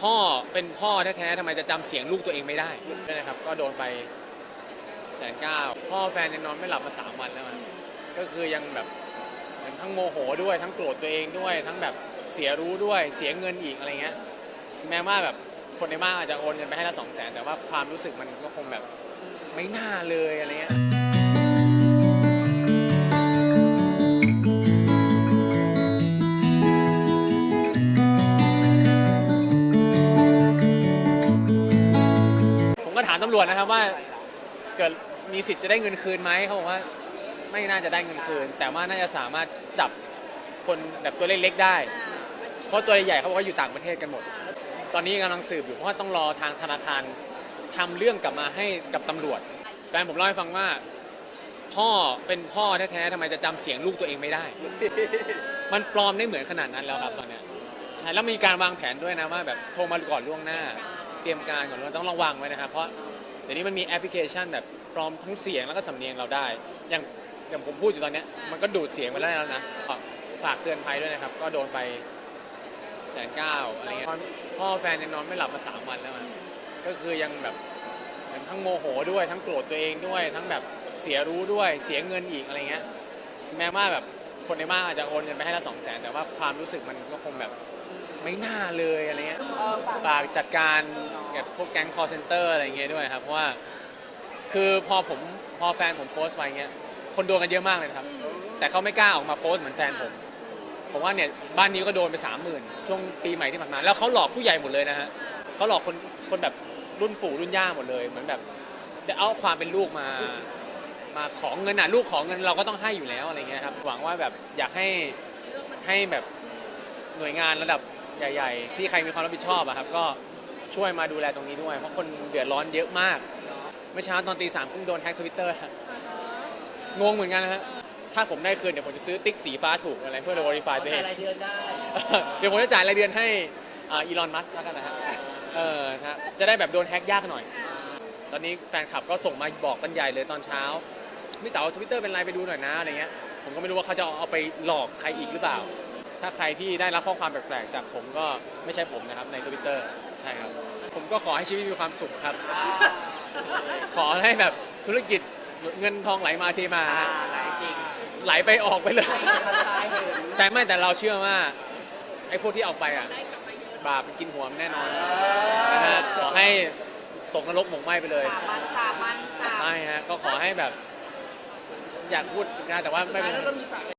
พ่อเป็นพ่อแท้ๆทำไมจะจำเสียงลูกตัวเองไม่ได้นะครับ ก็โดนไปแสนเก้าพ่อแฟนยังนอนไม่หลับมาสามวันแล้วมันก็คือยังแบบเหมือนทั้งโมโหด้วยทั้งโกรธตัวเองด้วย ทั้งแบบเสียรู้ด้วยเสียเงินอีกอะไรเงี้ยแม้ว่าแบบคนในบ้านอาจจะโอนเงินไปให้ละสองแสนแต่ว่าความรู้สึกมันก็คงแบบไม่น่าเลยอะไรเงี้ย ก็ถามตำรวจนะครับว่าเกิดมีสิทธิ์จะได้เงินคืนไหมเขาบอกว่าไม่น่าจะได้เงินคืน แต่ว่าน่าจะสามารถจับคนแบบตัวเล็กๆได้ เพราะตัวใหญ่เขาบอกว่าอยู่ต่างประเทศกันหมด ตอนนี้กำลังสืบอยู่เพราะว่าต้องรอทางธนาคารทำเรื่องกลับมาให้กับตำรวจแฟนผมเล่าให้ฟังว่า พ่อเป็นพ่อแท้ๆทำไมจะจำเสียงลูกตัวเองไม่ได้ มันปลอมได้เหมือนขนาดนั้นแล้วครับตอนเนี้ยใช่แล้วมีการวางแผนด้วยนะว่าแบบโทรมาก่อนล่วงหน้า รียมการก่อนล่วงหน้าต้องระวังไว้นะครับเพราะเดี๋ยวนี้มันมีแอปพลิเคชันแบบปลอมทั้งเสียงแล้วก็สำเนียงเราได้ อย่างอย่างผมพูดอยู่ตอนเนี้ยมันก็ดูดเสียงไปได้แล้วนะก็ฝากเตือนภัยด้วยนะครับ ก็โดนไปแสนเก้าอะไรเงี้ยพ่อแฟนยังนอนไม่หลับมาสามวันแล้วมันก็คือยังแบบเหมือนทั้งโมโหด้วยทั้งโกรธตัวเองด้วย ทั้งแบบเสียรู้ด้วยเสียเงินอีกอะไรเงี้ย แม้ว่าแบบคนในบ้านอาจจะโอนเงินไปให้ละสองแสนแต่ว่าความรู้สึกมันก็คงแบบ ไม่น่าเลยอะไรเงี้ยฝากจัดการกับพวกแก๊งคอร์เซนเตอร์อะไรเงี้ยด้วยครับเพราะว่าคือพอผมพอแฟนผมโพสต์ไปเงี้ยคนโดนกันเยอะมากเลยนะครับ แต่เขาไม่กล้าออกมาโพสต์เหมือนแฟนผมผมว่าเนี่ยบ้านนี้ก็โดนไปสามหมื่นช่วงปีใหม่ที่ผ่านมาแล้วเขาหลอกผู้ใหญ่หมดเลยนะฮะเขาหลอกคนคนแบบรุ่นปู่รุ่นย่าหมดเลยเหมือนแบบจะเอาความเป็นลูกมามาของเงินอะลูกของเงินเราก็ต้องให้อยู่แล้วอะไรเงี้ยครับหวังว่าแบบอยากให้ให้แบบหน่วยงานระดับ ใหญ่ ๆ ที่ใครมีความรับผิดชอบอะครับก็ช่วยมาดูแลตรงนี้ด้วย เพราะคนเดือดร้อนเยอะมากเมื่อเช้าตอนตีสามเพิ่งโดนแฮ็กทวิตเตอร์งงเหมือนกันนะฮะถ้าผมได้คืนเดี๋ยวผมจะซื้อติ๊กสีฟ้าถูกอะไรเพื่อ verify ตัวเอจ่ายงรายเดือนได้เดี๋ยวผมจะจ่ายรายเดือนให้อีลอนมัสแล้วกันนะฮะเออนะฮะจะได้แบบโดนแฮ็กยากหน่อย ตอนนี้แฟนคลับก็ส่งมาบอกกันใหญ่เลยตอนเช้าพี่เต๋าทวิตเตอร์เป็นไรไปดูหน่อยนะอะไรเงี้ยผมก็ไม่รู้ว่าเขาจะเอาไปหลอกใครอีกหรือเปล่า ถ้าใครที่ได้รับข้อความแปลกๆ จากผมก็ไม่ใช่ผมนะครับในทวิตเตอร์ใช่ครับ ผมก็ขอให้ชีวิตมีความสุขครับ ขอให้แบบธุรกิจเงินทองไหลมาเทมาอ่าหลายจริงไหลไปออกไปเลยทางซ้ายเห็นแต่ไม่แต่เราเชื่อว่าไอ้พวกที่เอาไปอะบาปมันกินหัวมันแน่นอนนะฮะขอให้ตกนรกหมกไหม้ไปเลย สามวันสามวันสามใช่ฮะก็ขอให้แบบ อยากพูดนะแต่ว่าไม่สุดท้ายเป็นแล้วก็มีฝาก